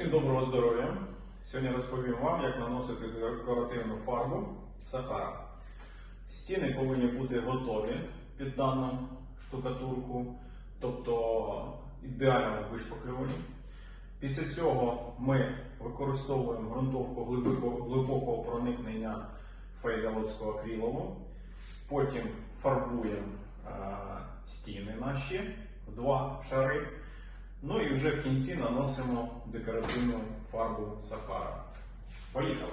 Всім доброго здоров'я! Сьогодні розповім вам, як наносити декоративну фарбу Сахара. Стіни повинні бути готові під дану штукатурку, тобто ідеально вишпаклювані. Після цього ми використовуємо ґрунтовку глибокого проникнення фейдаловського акрилову. Потім фарбуємо е, стіни наші в два шари. Ну і вже в кінці наносимо декоративну фарбу Сахара. Поїхали!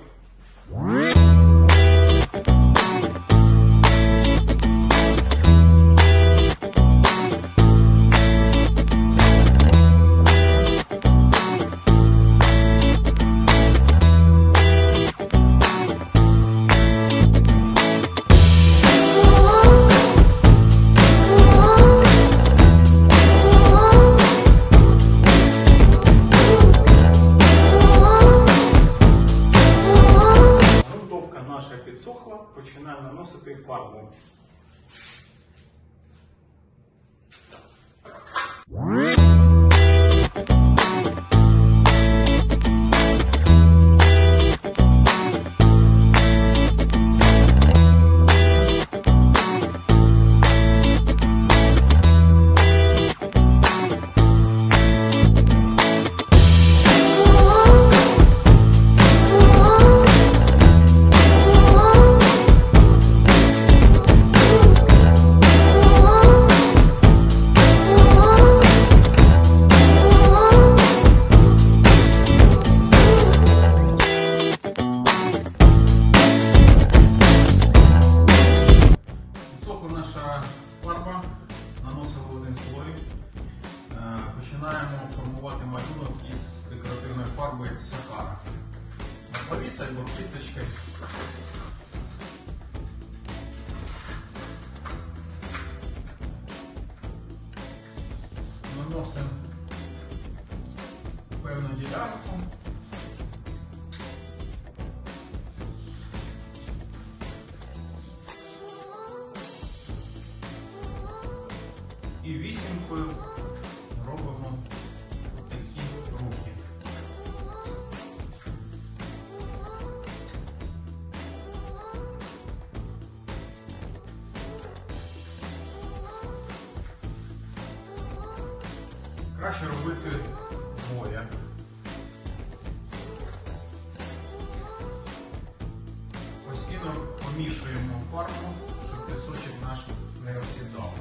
Починаємо формувати малюнок із декоративної фарби Сахара. Поліця або кисточкою. Наносимо певну ділянку. І вісімкою Краще робити двоє. Постійно помішуємо фарбу, щоб пісочок наш не осідав.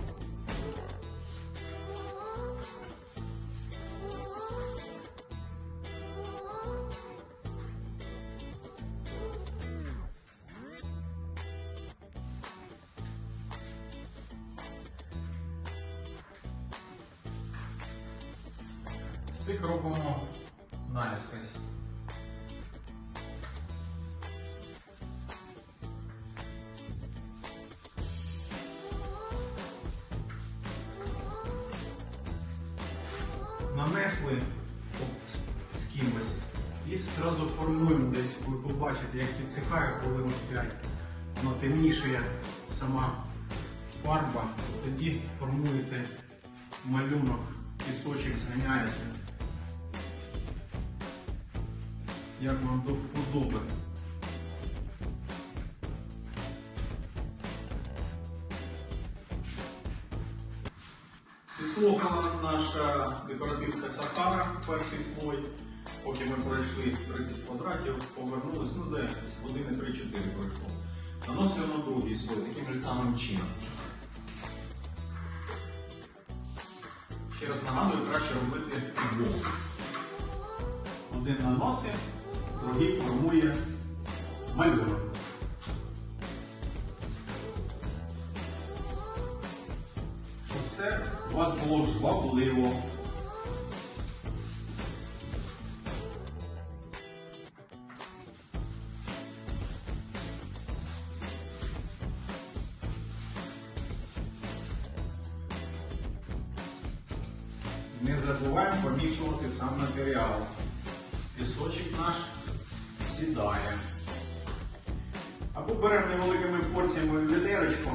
Стик робимо наискось. Нанесли з кимось і зразу формуємо десь, ви побачите, як підсихає хвилин 5. Воно темніше сама фарба, тоді формуєте малюнок, пісочок зганяєте. Як вам до вподоби. Підслухала наша декоративка Сахара, перший слой. Поки ми пройшли 30 квадратів, повернулись, ну десь години 3-4 пройшло. Наносимо другий слой таким же самим чином. Ще раз нагадую, краще робити двох. Один наносить, другий формує малюнок. Щоб все у вас було жвавливо. Не забуваємо помішувати сам матеріал. Пісочок наш сідає. Або беремо невеликими порціями відерочку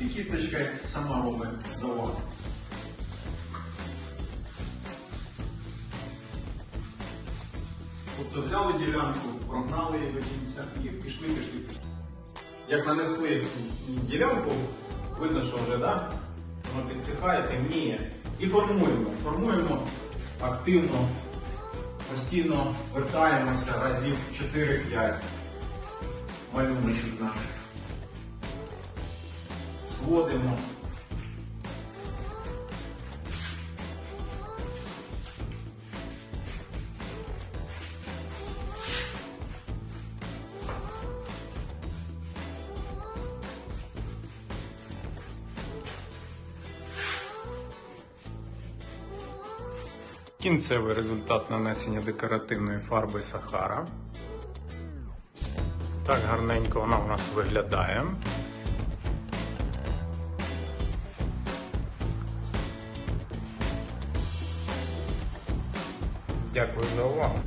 і кісточка сама робить за вас. Тобто взяли ділянку, прогнали її до кінця і пішли, пішли, пішли. Як нанесли ділянку, видно, що вже да, воно підсихає, темніє. І формуємо. Формуємо активно, постійно вертаємося разів 4-5 малюночок наших. Зводимо. Кінцевий результат нанесення декоративної фарби Сахара. Так гарненько вона у нас виглядає. Дякую за увагу.